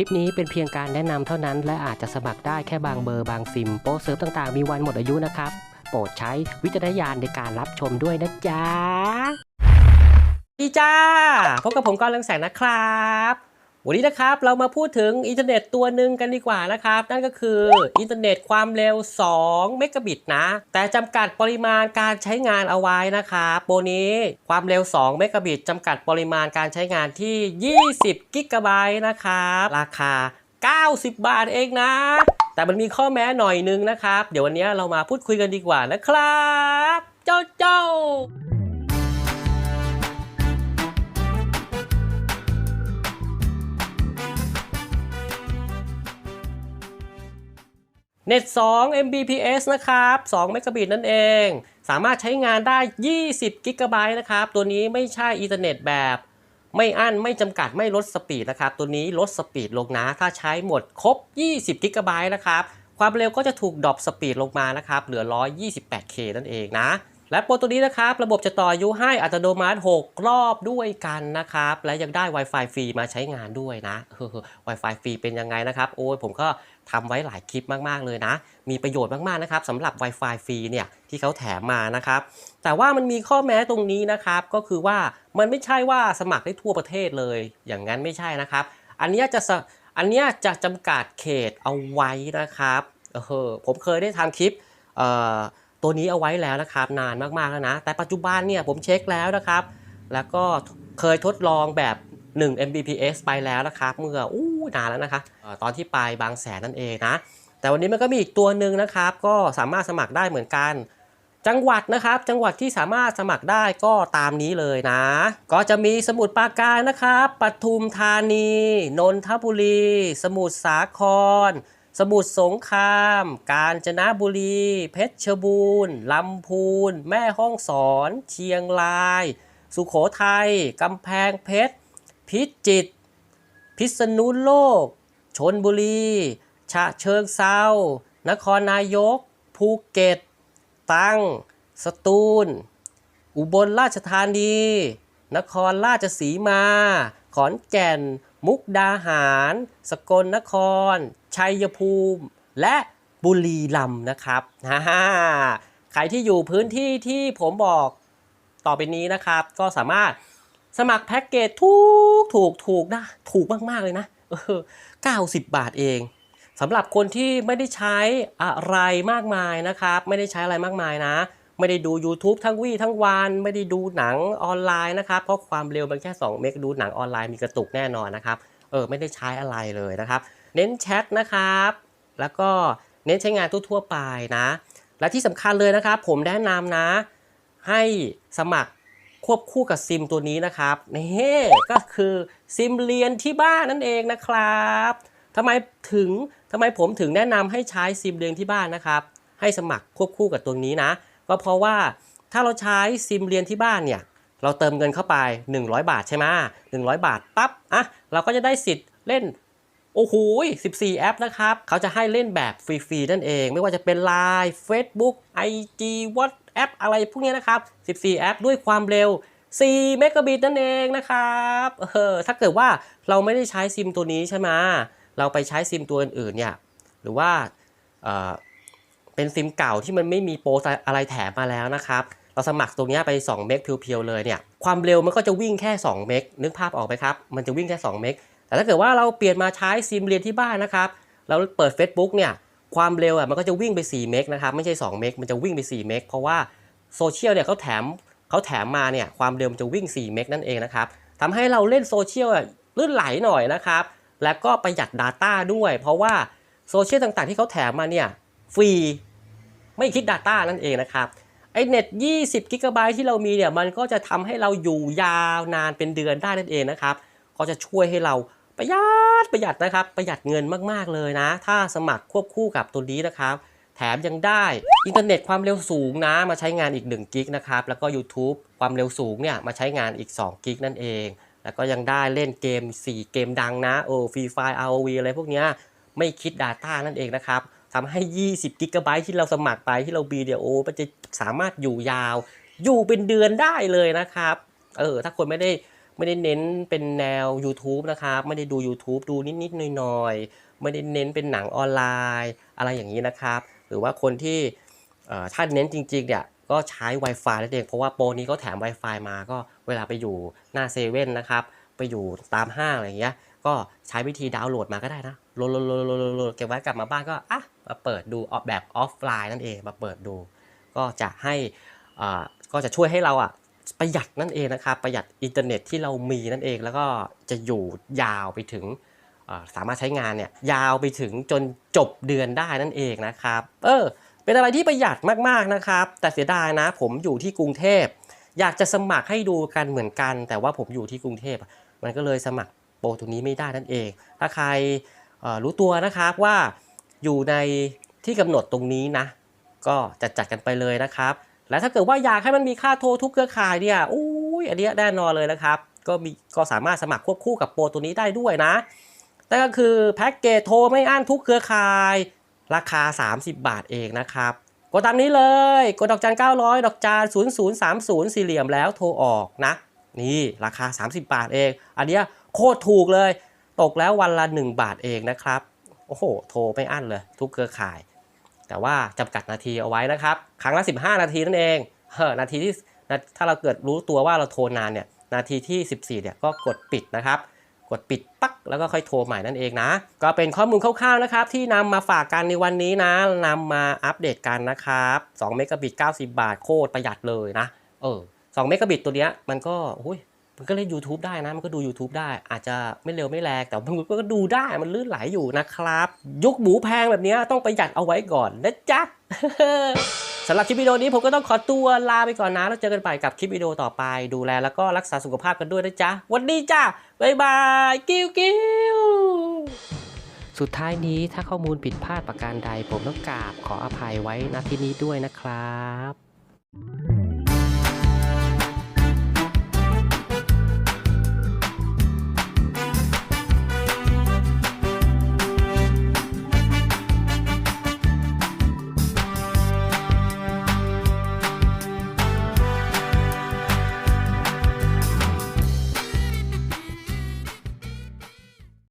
คลิปนี้เป็นเพียงการแนะนำเท่านั้น และอาจจะสมัครได้แค่บางเบอร์บางซิม โปรเซิร์ฟต่างๆ มีวันหมดอายุนะครับ โปรดใช้วิจารณญาณในการรับชมด้วยนะจ๊ะ พี่จ้า พบกับผมก้อนเรืองแสงนะครับ วันนี้นะครับเรามาพูดถึงอินเทอร์เน็ตตัวหนึ่งกันดีกว่านะครับ นั่นก็คืออินเทอร์เน็ตความเร็ว 2 เมกะบิตนะ แต่จำกัดปริมาณการใช้งานเอาไว้นะครับโปรนี้ความเร็ว 2 เมกะบิตจำกัดปริมาณการใช้งานที่ 20 กิกะไบต์นะครับราคา 90 บาทเองนะ แต่มันมีข้อแม้หน่อยนึงนะครับ เดี๋ยววันนี้เรามาพูดคุยกันดีกว่านะครับ เจ้าเจ้า เน็ต 2 Mbps นะครับ2 m b นั่นเอง สามารถใช้งานได้ 20 g b นะครับ ตัวนี้ไม่ใช่อินเทอร์เน็ตแบบ ไม่อั้น ไม่จำกัด ไม่ลดสปีดนะครับ ตัวนี้ลดสปีดลงนะ ถ้าใช้หมดครบ 20 g b นะครับ ความเร็วก็จะถูกดรอปสปีดลงมานะครับ เหลือ 128K นั่นเองนะ และโปรตัวนี้นะครับ ระบบจะต่ออยุให้อัตโนมัติ 6 รอบด้วยกันนะครับ และยังได้ Wi-Fi ฟรีมาใช้งานด้วยนะ Wi-Fi ฟรีเป็นยังไงนะครับ โอ้ยผมก็ ทำไว้หลายคลิปมากๆเลยนะ มีประโยชน์มากๆนะครับสำหรับ Wi-Fi ฟรีเนี่ยที่เขาแถมมานะครับ แต่ว่ามันมีข้อแม้ตรงนี้นะครับ ก็คือว่ามันไม่ใช่ว่าสมัครได้ทั่วประเทศเลย อย่างนั้นไม่ใช่นะครับ อันนี้จะสอันนี้จะจำกัดเขตเอาไว้นะครับเออผมเคยได้ทำคลิปเอ่อตัวนี้เอาไว้แล้วนะครับ นานมากๆแล้วนะ แต่ปัจจุบันเนี่ยผมเช็คแล้วนะครับ แล้วก็เคยทดลองแบบ 1 Mbps ไปแล้วนะครับ เมื่ออู้นานแล้วนะคะตอนที่ไปบางแสนนั่นเองนะ แต่วันนี้มันก็มีอีกตัวหนึ่งนะครับ ก็สามารถสมัครได้เหมือนกันจังหวัดนะครับ จังหวัดที่สามารถสมัครได้ก็ตามนี้เลยนะ ก็จะมีสมุทรปราการนะครับปทุมธานี นนทบุรี สมุทรสาคร สมุทรสงคราม กาญจนบุรี เพชรบูรณ์ลำพูน แม่ฮ่องสอน เชียงราย สุโขทัยกำแพงเพชร พิจิตร พิษณุโลก ชนบุรี ฉะเชิงเซานครนายก ภูเก็ต ตัง สตูล อุบลราชธานี นครราชสีมา ขอนแก่น มุกดาหาร สกลนคร ชัยภูมิ และบุรีรัมย์นะครับฮ่าใครที่อยู่พื้นที่ที่ผมบอกต่อไปนี้นะครับ ก็สามารถ สมัครแพ็กเกจถูกถูกถูกนะ ถูกมาก ๆ เลยนะเออ90 บาทเองสำหรับคนที่ไม่ได้ใช้อะไรมากมายนะครับ ไม่ได้ใช้อะไรมากมายนะ ไม่ได้ดู YouTube ทั้งวี่ทั้งวัน ไม่ได้ดูหนังออนไลน์นะครับ เพราะความเร็วมันแค่2เมกดูหนังออนไลน์มีกระตุกแน่นอนนะครับ เออ ไม่ได้ใช้อะไรเลยนะครับ เน้นแชทนะครับ แล้วก็เน้นใช้งานทั่วๆไปนะ และที่สำคัญเลยนะครับ ผมแนะนำนะ ให้สมัคร ควบคู่กับซิมตัวนี้นะครับนี่ก็คือซิมเรียนที่บ้านนั่นเองนะครับทำไมถึงทำไมผมถึงแนะนำให้ใช้ซิมเรียนที่บ้านนะครับ ให้สมัครควบคู่กับตัวนี้นะ ก็เพราะว่าถ้าเราใช้ซิมเรียนที่บ้านเนี่ยเราเติมเงินเข้าไป 100 บาทใช่ไหม100บาทปั๊บอะเราก็จะได้สิทธิ์เล่นโอ้โห14 แอปนะครับ เขาจะให้เล่นแบบฟรีๆนั่นเอง ไม่ว่าจะเป็น Line Facebook IG WhatsApp แอปอะไรพวกนี้นะครับ 14 แอปด้วยความเร็ว 4 เมกะบิตนั่นเองนะครับเออถ้าเกิดว่าเราไม่ได้ใช้ซิมตัวนี้ใช่ไหมเราไปใช้ซิมตัวอื่นๆเนี่ยหรือว่าเอ่อเป็นซิมเก่าที่มันไม่มีโปรอะไรแถมมาแล้วนะครับเราสมัครตรงนี้ไป 2 เมกเพียวๆเลยเนี่ยความเร็วมันก็จะวิ่งแค่ 2 เมกนึกภาพออกไหมครับ มันจะวิ่งแค่ 2 เมกแต่ถ้าเกิดว่าเราเปลี่ยนมาใช้ซิมเรียนที่บ้านนะครับ เราเปิด Facebook เนี่ย ความเร็วอะมันก็จะวิ่งไป 4 เมกนะครับไม่ใช่ 2 เมกมันจะวิ่งไป 4 เมกเพราะว่าโซเชียลเนี่ยเขาแถมเขาแถมมาเนี่ยความเร็วมันจะวิ่ง 4 เมกนั่นเองนะครับทำให้เราเล่นโซเชียลอะลื่นไหลหน่อยนะครับ แล้วก็ประหยัด Data ด้วย เพราะว่าโซเชียลต่างๆ ที่เขาแถมมาเนี่ยฟรีไม่คิด Data นั่นเองนะครับไอเน็ต20กิกะไบต์ที่เรามีเนี่ยมันก็จะทำให้เราอยู่ยาวนานเป็นเดือนได้นั่นเองนะครับก็จะช่วยให้เราประหยัด ประหยัดนะครับ ประหยัดเงินมากๆเลยนะ ถ้าสมัครควบคู่กับตัวนี้นะครับ แถมยังได้อินเทอร์เน็ตความเร็วสูงนะ มาใช้งานอีก1กิกนะครับ แล้วก็ YouTube ความเร็วสูงเนี่ยมาใช้งานอีก2กิกนั่นเอง แล้วก็ยังได้เล่นเกม 4 เกมดังนะโอ้ฟรีไฟ ROV อะไรพวกเนี้ยไม่คิด Data นั่นเองนะครับทำให้ 20กิกะไบต์ที่เราสมัครไปที่เราบีเดียโอมันจะสามารถอยู่ยาว อยู่เป็นเดือนได้เลยนะครับ เออ ถ้าคนไม่ได้ ไม่ได้เน้นเป็นแนว YouTube นะครับไม่ได้ดู YouTube ดูนิดๆหน่อยๆไม่ได้เน้นเป็นหนังออนไลน์ อะไรอย่างนี้นะครับ หรือว่าคนที่ถ้าเน้นจริงๆเนี่ยก็ใช้ Wi-Fi นั่นเองเพราะว่าโปรนี้ก็แถม Wi-Fi มาก็เวลาไปอยู่หน้าเซเว่นนะครับไปอยู่ตามห้างอะไรอย่างเงี้ยก็ใช้วิธีดาวน์โหลดมาก็ได้นะโหลดโหลดโหลดโหลดโหลดเก็บไว้กลับมาบ้านก็อะมาเปิดดูออกแบบออฟไลน์นั่นเองมาเปิดดู ก็จะให้อ่าก็จะช่วยให้เราอะ ประหยัดนั่นเองนะครับประหยัดอินเทอร์เน็ตที่เรามีนั่นเอง แล้วก็จะอยู่ยาวไปถึงสามารถใช้งานเนี่ยยาวไปถึงจนจบเดือนได้นั่นเองนะครับ เออ เป็นอะไรที่ประหยัดมากๆนะครับ แต่เสียดายนะ ผมอยู่ที่กรุงเทพ อยากจะสมัครให้ดูกันเหมือนกัน แต่ว่าผมอยู่ที่กรุงเทพ มันก็เลยสมัครโปรตัวนี้ไม่ได้นั่นเอง ถ้าใครออรู้ตัวนะครับว่าอยู่ในที่กำหนดตรงนี้นะ ก็จัดจัดกันไปเลยนะครับ และถ้าเกิดว่าอยากให้มันมีค่าโทรทุกเครือข่ายเนี่ยอุ้ยอันนี้แน่นอนเลยนะครับ ก็มีก็สามารถสมัครควบคู่กับโปรตัวนี้ได้ด้วยนะนั่นก็คือแพ็กเกจโทรไม่อั้นทุกเครือข่าย ราคา 30 บาทเองนะครับกดตามนี้เลย กดดอกจัน900 ดอกจัน0030 สี่เหลี่ยมแล้วโทรออกนะ นี่ราคา 30 บาทเอง อันนี้โคตรถูกเลย ตกแล้ววันละ 1 บาทเองนะครับ โอ้โห โทรไม่อั้นเลย ทุกเครือข่าย แต่ว่าจำกัดนาทีเอาไว้นะครับ ครั้งละ 15 นาทีนั่นเองเฮ้อนาทีที่ถ้าเราเกิดรู้ตัวว่าเราโทรนานเนี่ยนาทีที่ 14เนี่ยก็กดปิดนะครับ กดปิดปักแล้วก็ค่อยโทรใหม่นั่นเองนะ ก็เป็นข้อมูลคร่าวๆนะครับ ที่นำมาฝากกันในวันนี้นะนำมาอัปเดตกันนะครับ2เมกะบิต90 บาทโคตรประหยัดเลยนะ เออ2เมกะบิตตัวเนี้ยมันก็อุ้ย มันก็เล่น YouTube ได้นะ มันก็ดู YouTube ได้ อาจจะไม่เร็วไม่แรงแต่มันก็ดูได้มันลื่นไหลอยู่นะครับ ยุคหมูแพงแบบนี้ต้องประหยัดเอาไว้ก่อนนะจ๊ะสำหรับคลิปวิดีโอนี้ผมก็ต้องขอตัวลาไปก่อนนะ แล้วเจอกันใหม่กับคลิปวิดีโอต่อไป ดูแลแล้วก็รักษาสุขภาพกันด้วยนะจ๊ะ วันนี้จ้าบ๊ายบาย กิ้วกิ้วสุดท้ายนี้ถ้าข้อมูลผิดพลาดประการใด ผมต้องกราบขออภัยไว้ณที่นี้ด้วยนะครับ